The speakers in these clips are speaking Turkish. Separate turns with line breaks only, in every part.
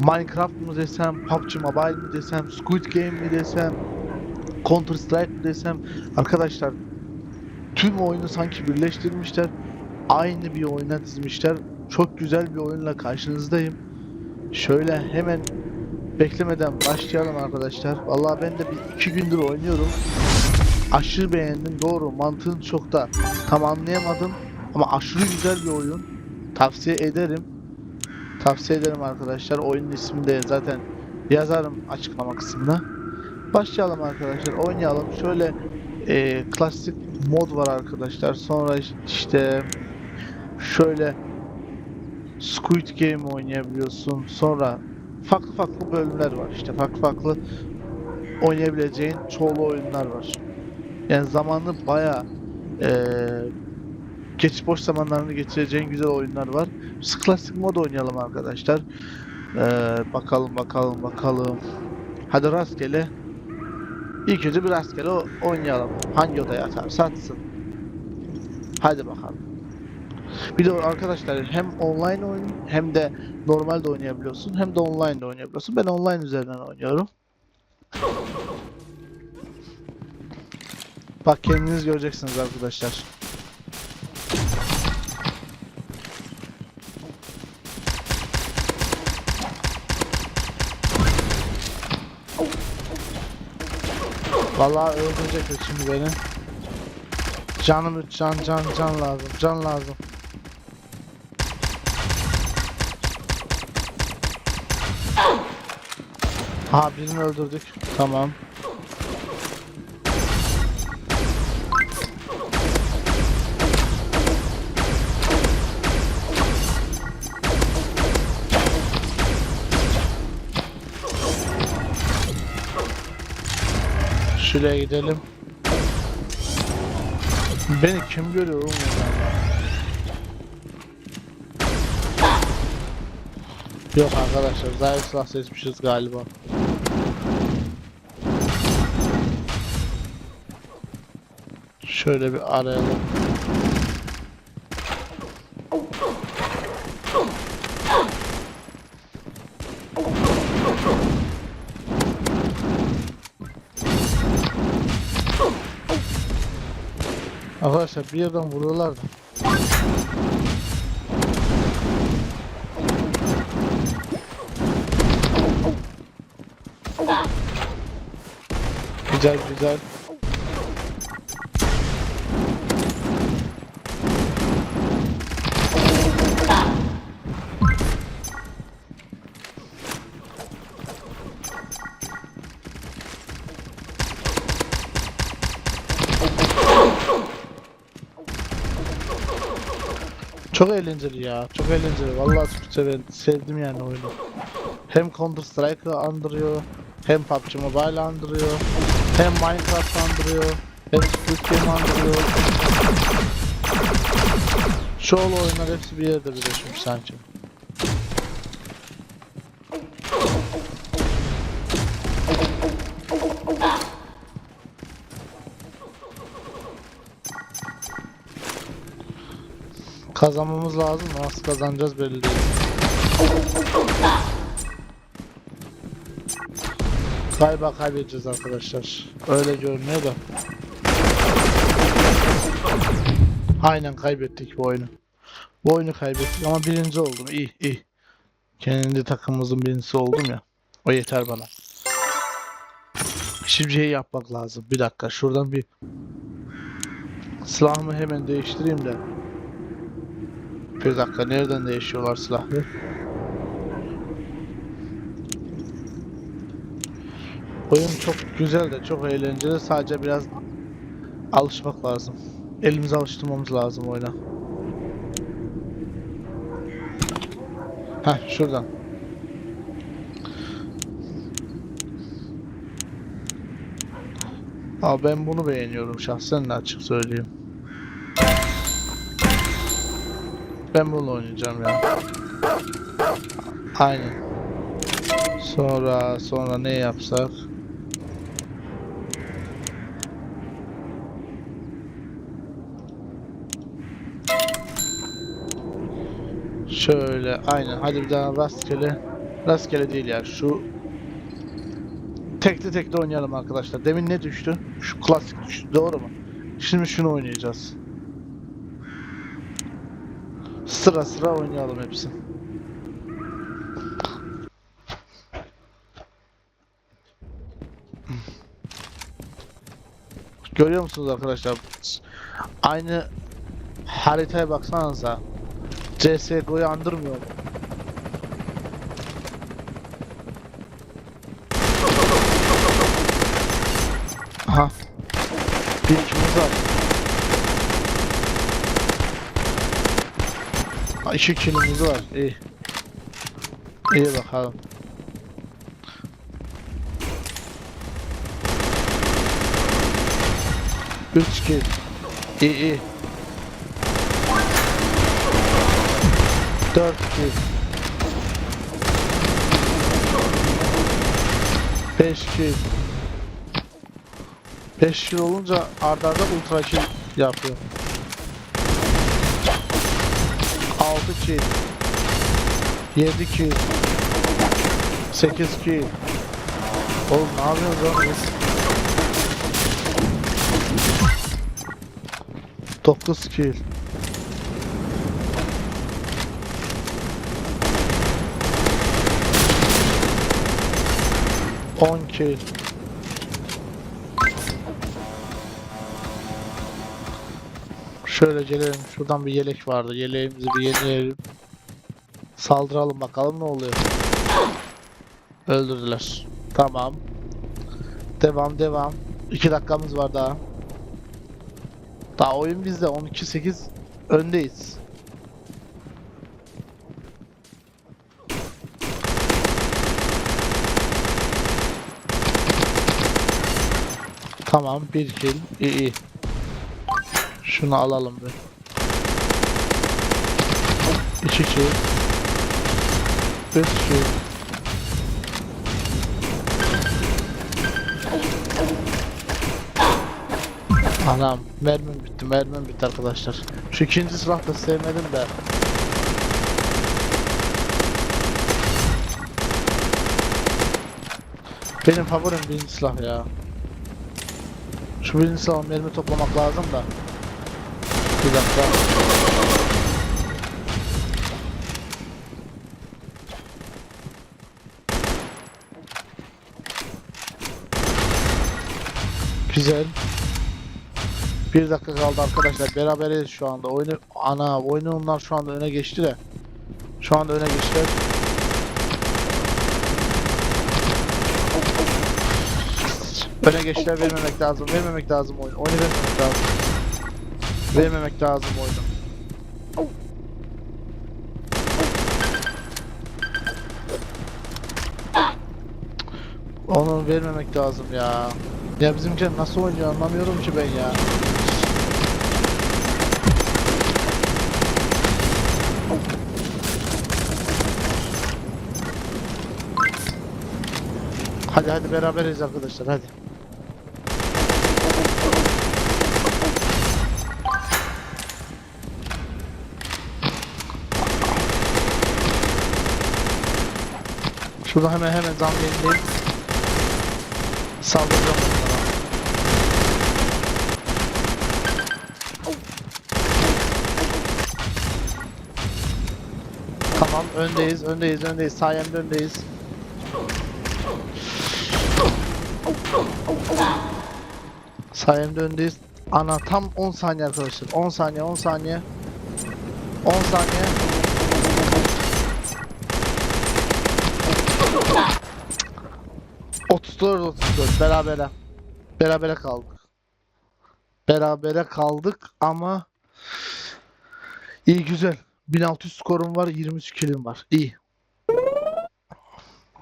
Minecraft mı desem, PUBG Mobile mi desem, Squid Game mi desem, Counter Strike mi desem arkadaşlar tüm oyunu sanki birleştirmişler. Aynı bir oyuna dizmişler. Çok güzel bir oyunla karşınızdayım. Şöyle hemen beklemeden başlayalım arkadaşlar. Vallahi ben de bir iki gündür oynuyorum. Aşırı beğendim. Doğru. Mantığını çok da tam anlayamadım. Ama aşırı güzel bir oyun. Tavsiye ederim. Tavsiye ederim arkadaşlar. Oyunun ismini de zaten yazarım açıklama kısmına. Başlayalım arkadaşlar. Oynayalım. Şöyle e, klasik mod var arkadaşlar. Sonra işte şöyle Squid Game oynayabiliyorsun. Sonra farklı farklı bölümler var. İşte farklı farklı oynayabileceğin çoğulu oyunlar var. Yani zamanı bayağı eee geç boş zamanlarını geçireceğin güzel oyunlar var. Biz klasik mod oynayalım arkadaşlar. Eee, bakalım bakalım bakalım. Hadi rastgele. İlk önce bir rastgele oynayalım. Hangi odaya atarsa atsın. Hadi bakalım. Bir de arkadaşlar hem online oyun hem de normalde oynayabiliyorsun hem de online de oynayabiliyorsun. Ben online üzerinden oynuyorum. Bak kendiniz göreceksiniz arkadaşlar. Vallahi öldürecekler şimdi beni. Canım can can can lazım. Can lazım. Ha birini öldürdük. Tamam. Şuraya gidelim. Beni kim görüyor oğlum? Yok arkadaşlar zayıf silah seçmişiz galiba. Şöyle bir arayalım. Arkadaşlar bir yerden vuruyorlar da. Güzel güzel. Çok eğlenceli ya. Çok eğlenceli. Vallahi çok seven, sevdim yani oyunu. Hem Counter Strike'ı andırıyor, hem PUBG Mobile andırıyor, hem Minecraft andırıyor, hem Squid Game andırıyor. Çoğu oyunlar hepsi bir yerde birleşmiş sanki. Kazanmamız lazım. Nasıl kazanacağız belli değil. Galiba kaybedeceğiz arkadaşlar. Öyle görünüyor da. Aynen kaybettik bu oyunu. Bu oyunu kaybettik ama birinci oldum. İyi iyi. Kendi takımımızın birincisi oldum ya. O yeter bana. Şimdi şey yapmak lazım. Bir dakika şuradan bir silahımı hemen değiştireyim de. Bir dakika nereden değişiyorlar silahı? Oyun çok güzel de çok eğlenceli. Sadece biraz alışmak lazım. Elimizi alıştırmamız lazım oyuna. Heh şuradan. Aa ben bunu beğeniyorum şahsen de açık söyleyeyim. Ben bunu oynayacağım ya. Aynen. Sonra sonra ne yapsak? Şöyle aynen hadi bir daha rastgele Rastgele değil ya. Şu tekli tekli oynayalım arkadaşlar. Demin ne düştü? Şu klasik düştü. Doğru mu? Şimdi şunu oynayacağız. Sıra sıra oynayalım hepsini. Görüyor musunuz arkadaşlar? Aynı haritaya baksanıza. CSGO'yu andırmıyor mu? Aha. Bir ikimiz var. Ha, iki kilimiz var. İyi. İyi bakalım. Üç kill. İyi iyi. Dört kill. Beş kill. 5 kill olunca arda arda ultra kill yapıyor. 6 kill. 7 kill. 8 kill. Oğlum ne yapıyorsunuz lan biz? 9 kill. On kill. Şöyle gelelim. Şuradan bir yelek vardı. Yeleğimizi bir yenileyelim. Saldıralım bakalım ne oluyor. Öldürdüler. Tamam. Devam devam. 2 dakikamız var daha. Daha oyun bizde 12-8 öndeyiz. Tamam bir kill. İyi iyi. Şunu alalım bir. İki kill. Üç kill. Anam mermim bitti mermim bitti arkadaşlar. Şu ikinci silah da sevmedim de. Benim favorim birinci silah ya. Şu birinci silah mermi toplamak lazım da. Bir dakika. Güzel. Bir dakika kaldı arkadaşlar. Beraberiz şu anda. Oyunu ana oyunu onlar şu anda öne geçti de. Şu anda öne geçtiler. Öne geçtiler vermemek lazım. Vermemek lazım oyunu. Oyunu vermemek lazım. Vermemek lazım oyunu. Onu vermemek lazım ya. Ya bizimkiler nasıl oynuyor anlamıyorum ki ben ya. Hadi hadi beraberiz arkadaşlar hadi. Şurada hemen hemen zam yenileyim. Saldıracağım onlara. Tamam öndeyiz öndeyiz öndeyiz sayemde öndeyiz. Sayemde öndeyiz. Ana tam 10 saniye arkadaşlar. 10 saniye 10 saniye. 10 saniye. Otuz dört, otuz dört. berabere. Berabere kaldık. Berabere kaldık ama iyi güzel. 1600 skorum var, 23 kilim var. İyi.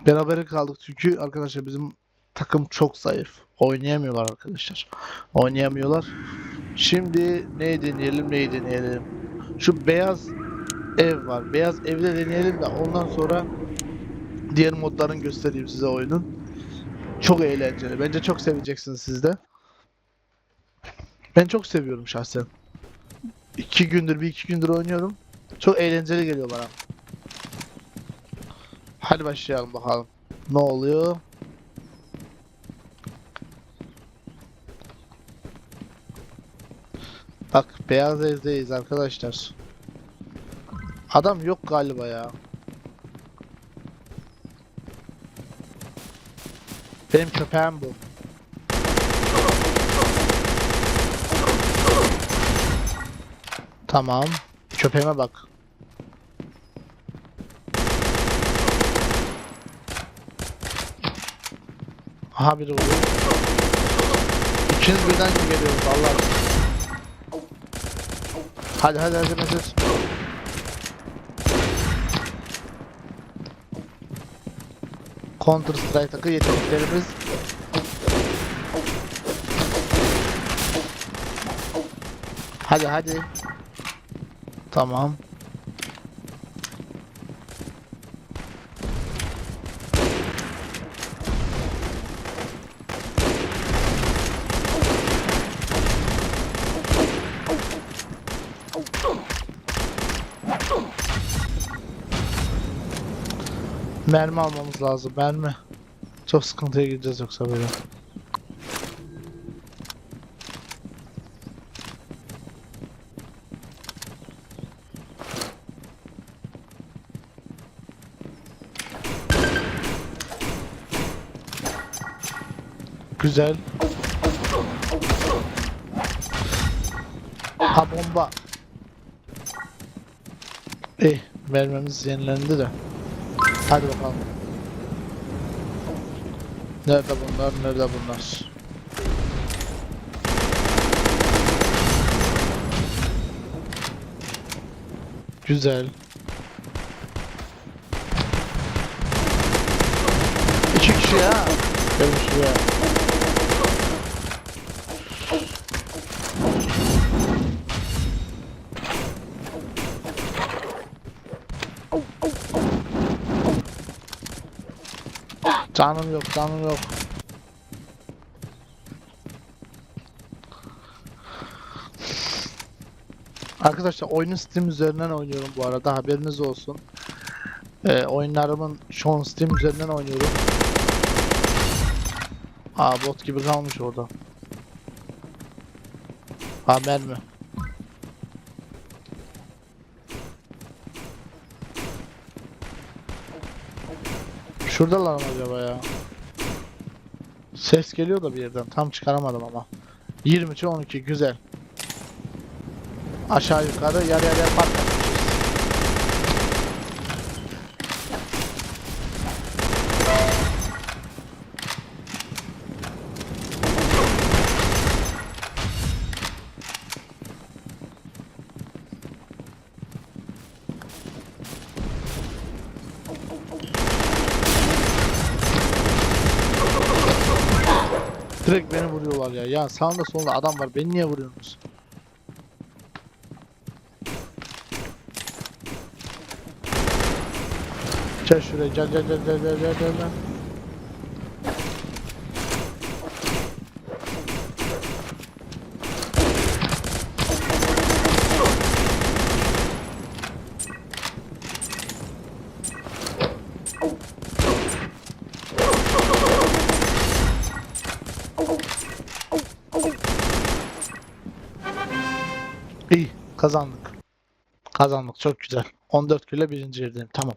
Berabere kaldık çünkü arkadaşlar bizim takım çok zayıf. Oynayamıyorlar arkadaşlar. Oynayamıyorlar. Şimdi neyi deneyelim, neyi deneyelim. Şu beyaz ev var. Beyaz evde deneyelim de ondan sonra diğer modlarını göstereyim size oyunun. Çok eğlenceli. Bence çok seveceksiniz siz de. Ben çok seviyorum şahsen. İki gündür, bir iki gündür oynuyorum. Çok eğlenceli geliyor bana. Hadi başlayalım bakalım. Ne oluyor? Bak beyaz evdeyiz arkadaşlar. Adam yok galiba ya. Benim köpeğim bu. Tamam. Köpeğime bak. Aha biri vuruyor. İkiniz birden geliyoruz Allah Hadi hadi hadi Mesut. Counter Strike'daki yeteneklerimiz Hadi hadi. Tamam. Mermi almamız lazım. Mermi. Çok sıkıntıya gireceğiz yoksa böyle. Güzel. Ha bomba. Eh, mermimiz yenilendi de. Hadi bakalım. Nerede bunlar? Nerede bunlar? Güzel. İki kişi ya. Gelmiş ya. Canım yok, canım yok. Arkadaşlar oyunu Steam üzerinden oynuyorum bu arada haberiniz olsun. Ee, oyunlarımın şu an Steam üzerinden oynuyorum. Aa bot gibi kalmış orada. Aa mermi. Şuradalar mı acaba ya? Ses geliyor da bir yerden. Tam çıkaramadım ama. 23 12 güzel. Aşağı yukarı yarı yarıya patlatmışız. Direkt beni vuruyorlar ya. Ya sağında solunda adam var. Beni niye vuruyorsunuz? Gel şuraya gel gel gel gel gel gel gel. gel. İyi kazandık. Kazandık çok güzel. 14 kilo birinci yerdeyim tamam.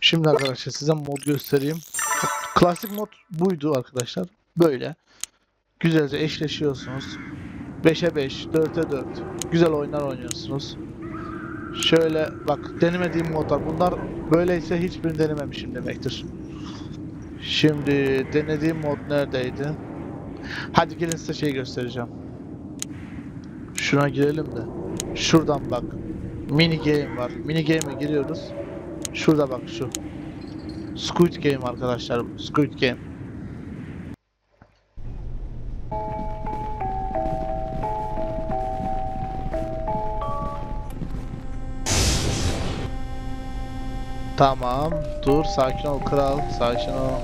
Şimdi arkadaşlar size mod göstereyim. Klasik mod buydu arkadaşlar. Böyle. Güzelce eşleşiyorsunuz. 5'e 5, 4'e 4. Güzel oyunlar oynuyorsunuz. Şöyle bak denemediğim modlar. Bunlar böyleyse hiçbirini denememişim demektir. Şimdi denediğim mod neredeydi? Hadi gelin size şey göstereceğim. Şuna girelim de. Şuradan bak. Mini game var. Mini game'e giriyoruz. Şurada bak şu. Squid Game arkadaşlar. Squid Game. Tamam. Dur sakin ol kral. Sakin ol.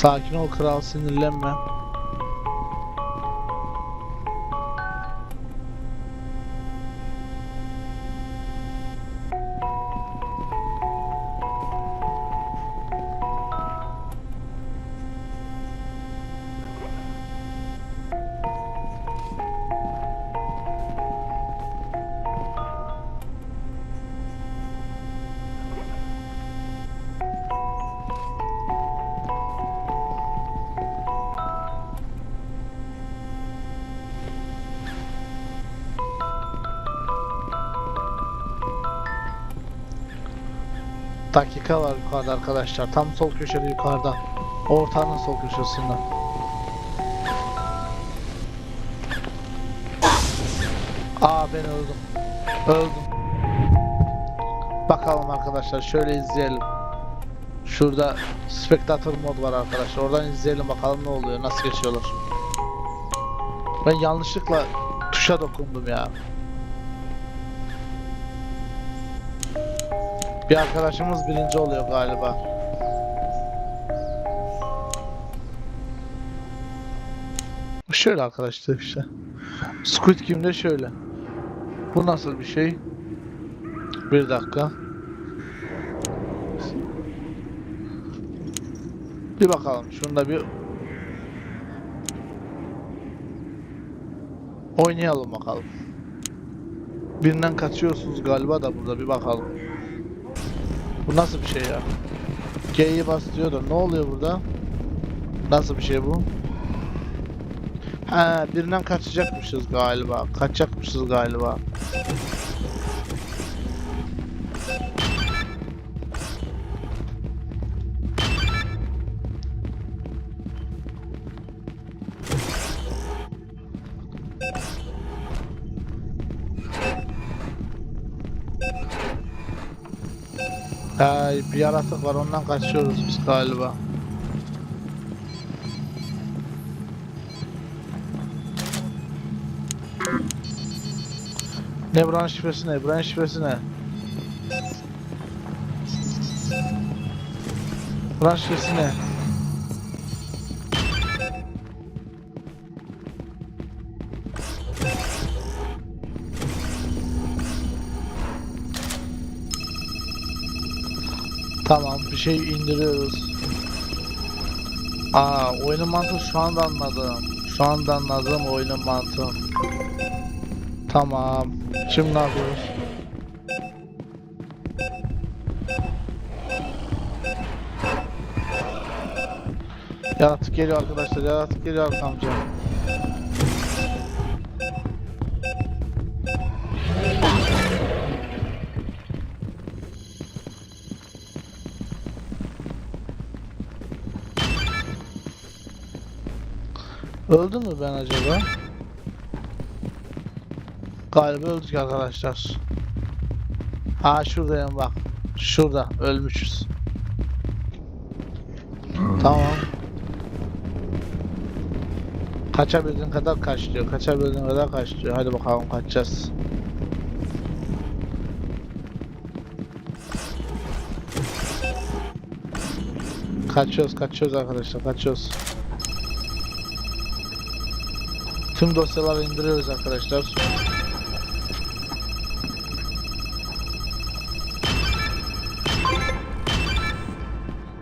Sakin ol kral sinirlenme. Dakika var yukarıda arkadaşlar. Tam sol köşede yukarıda. Ortanın sol köşesinde. Aa ben öldüm. Öldüm. Bakalım arkadaşlar şöyle izleyelim. Şurada spektatör mod var arkadaşlar. Oradan izleyelim bakalım ne oluyor. Nasıl geçiyorlar. Ben yanlışlıkla tuşa dokundum ya. Bir arkadaşımız birinci oluyor galiba. Şöyle arkadaşlar işte. Squid Game'de şöyle. Bu nasıl bir şey? Bir dakika. Bir bakalım. Şunda bir oynayalım bakalım. Birinden kaçıyorsunuz galiba da burada bir bakalım. Bu nasıl bir şey ya? G'yi bas diyor da ne oluyor burada? Nasıl bir şey bu? Ha, birinden kaçacakmışız galiba. Kaçacakmışız galiba. Ha, bir yaratık var ondan kaçıyoruz biz galiba. Ne buranın şifresi ne? Buranın şifresi ne? Buranın şifresi ne? Şey indiriyoruz. Aa oyunun mantığı şu anda anladım. Şu anda anladım oyunun mantığı. Tamam. Şimdi ne yapıyoruz? Yaratık geliyor arkadaşlar. Yaratık geliyor arkamca. Öldüm mü ben acaba? Galiba öldük arkadaşlar. Ha şuradayım bak. Şurada ölmüşüz. Tamam. Kaçabildiğin kadar kaç diyor. Kaçabildiğin kadar kaç diyor. Hadi bakalım kaçacağız. Kaçıyoruz, kaçıyoruz arkadaşlar, kaçıyoruz. Tüm dosyaları indiriyoruz arkadaşlar.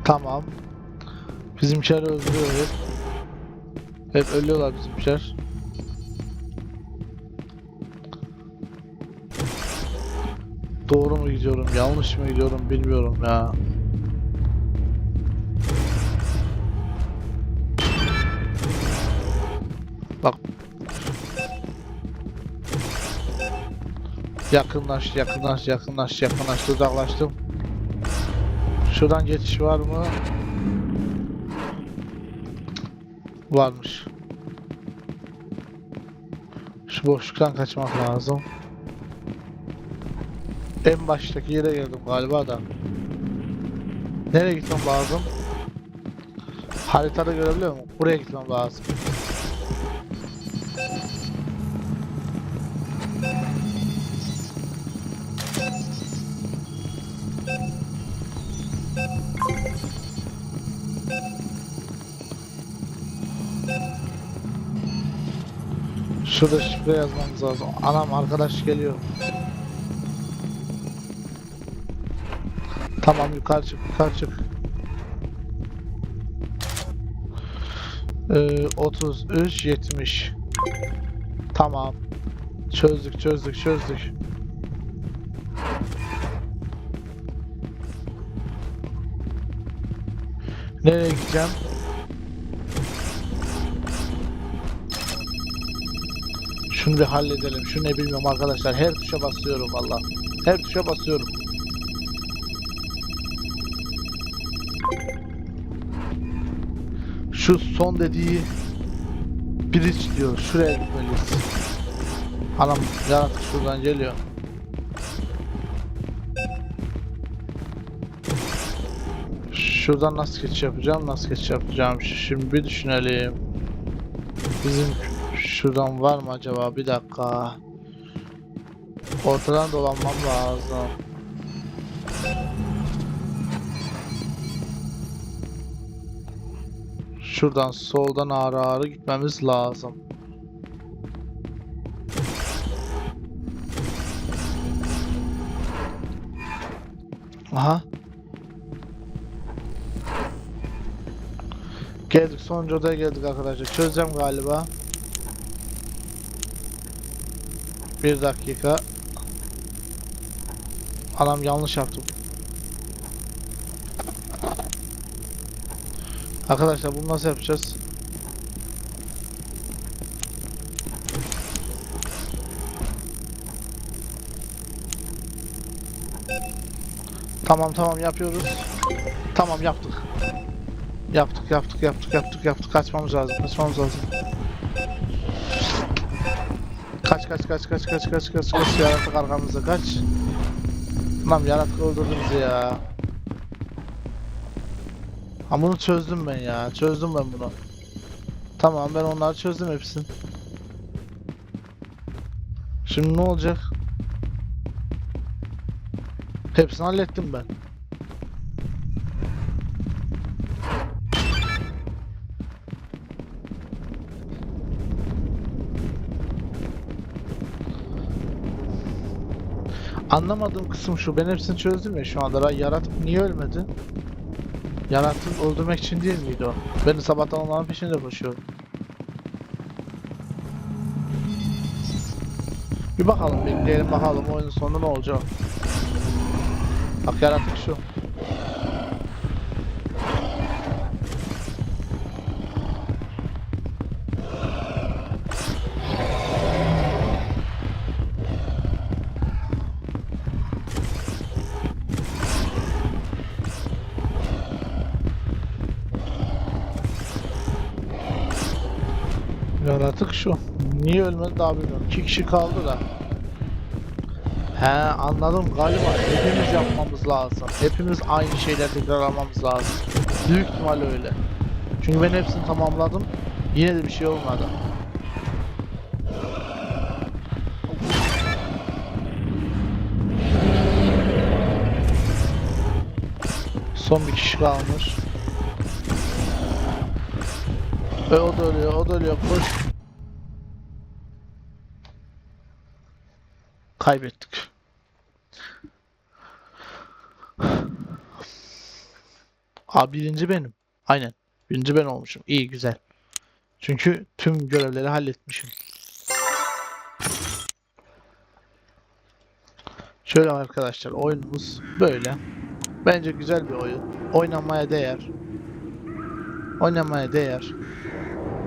Tamam. Bizimkiler öldürüyor hep. Hep ölüyorlar bizimkiler. Doğru mu gidiyorum, yanlış mı gidiyorum bilmiyorum ya. Bak. Yakınlaş, yakınlaş, yakınlaş, yakınlaş. Uzaklaştım. Şuradan geçiş var mı? Varmış. Şu boşluktan kaçmak lazım. En baştaki yere geldim galiba da. Nereye gitmem lazım? Haritada görebiliyor musun? Buraya gitmem lazım. Şurada şifre yazmamız lazım. Anam arkadaş geliyor. Tamam yukarı çık yukarı çık. Ee, 33 70. Tamam. Çözdük çözdük çözdük. Nereye gideceğim? Şunu bir halledelim. Şu ne bilmiyorum arkadaşlar. Her tuşa basıyorum valla. Her tuşa basıyorum. Şu son dediği bridge diyor. Şuraya gitmeliyiz. Anam yaratık şuradan geliyor. Şuradan nasıl geçiş yapacağım? Nasıl geçiş yapacağım? Şimdi bir düşünelim. Bizim şuradan var mı acaba? Bir dakika. Ortadan dolanmam lazım. Şuradan soldan ağrı ağrı gitmemiz lazım. Aha. Geldik sonuncu odaya geldik arkadaşlar. Çözeceğim galiba. Bir dakika. Adam yanlış yaptım. Arkadaşlar bunu nasıl yapacağız? Tamam tamam yapıyoruz. Tamam yaptık. Yaptık yaptık yaptık yaptık yaptık kaçmamız lazım kaçmamız lazım. Kaç kaç kaç kaç kaç kaç kaç kaç yaratık arkamızda kaç. Lan yaratık öldürdü bizi ya. Ha bunu çözdüm ben ya çözdüm ben bunu. Tamam ben onları çözdüm hepsini. Şimdi ne olacak? Hepsini hallettim ben. Anlamadığım kısım şu. Ben hepsini çözdüm ya şu anda. Yaratık niye ölmedi? Yaratık öldürmek için değil miydi o? Ben de sabahtan onların peşinde koşuyorum. Bir bakalım bekleyelim bakalım oyunun sonu ne olacak. Bak yaratık şu. Yaratık şu. Niye ölmedi daha bilmiyorum. İki kişi kaldı da. He anladım galiba hepimiz yapmamız lazım. Hepimiz aynı şeyleri tekrarlamamız lazım. Büyük ihtimal öyle. Çünkü ben hepsini tamamladım. Yine de bir şey olmadı. Son bir kişi kalmış. Ve o da ölüyor, o da ölüyor. Koş. Kaybettik. Aa birinci benim. Aynen. Birinci ben olmuşum. İyi güzel. Çünkü tüm görevleri halletmişim. Şöyle arkadaşlar oyunumuz böyle. Bence güzel bir oyun. Oynamaya değer. Oynamaya değer.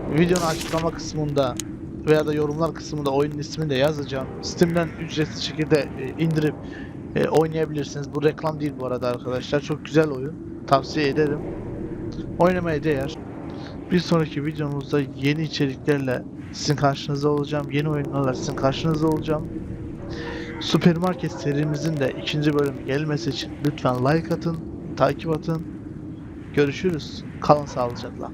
Videonun açıklama kısmında veya da yorumlar kısmında oyunun ismini de yazacağım. Steam'den ücretsiz şekilde e, indirip e, oynayabilirsiniz. Bu reklam değil bu arada arkadaşlar. Çok güzel oyun. Tavsiye ederim. Oynamaya değer. Bir sonraki videomuzda yeni içeriklerle sizin karşınızda olacağım. Yeni oyunlarla sizin karşınızda olacağım. Süpermarket serimizin de ikinci bölümü gelmesi için lütfen like atın, takip atın. Görüşürüz. Kalın sağlıcakla.